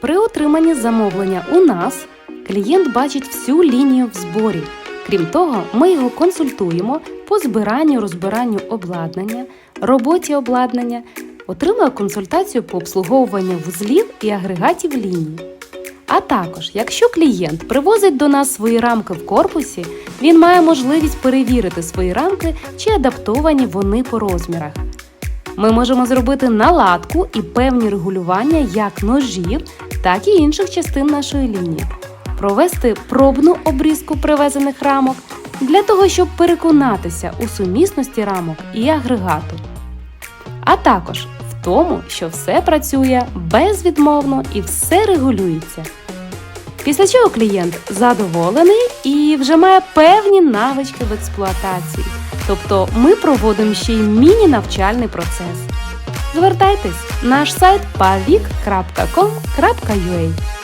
При отриманні замовлення у нас клієнт бачить всю лінію в зборі. Крім того, ми його консультуємо по збиранню, розбиранню обладнання, роботі обладнання, отримує консультацію по обслуговуванню вузлів і агрегатів лінії. А також, якщо клієнт привозить до нас свої рамки в корпусі, він має можливість перевірити свої рамки, чи адаптовані вони по розмірах. Ми можемо зробити наладку і певні регулювання як ножів, так і інших частин нашої лінії, провести пробну обрізку привезених рамок для того, щоб переконатися у сумісності рамок і агрегату, а також в тому, що все працює безвідмовно і все регулюється. Після чого клієнт задоволений і вже має певні навички в експлуатації. Тобто ми проводимо ще й міні-навчальний процес. Звертайтесь, наш сайт pavik.com.ua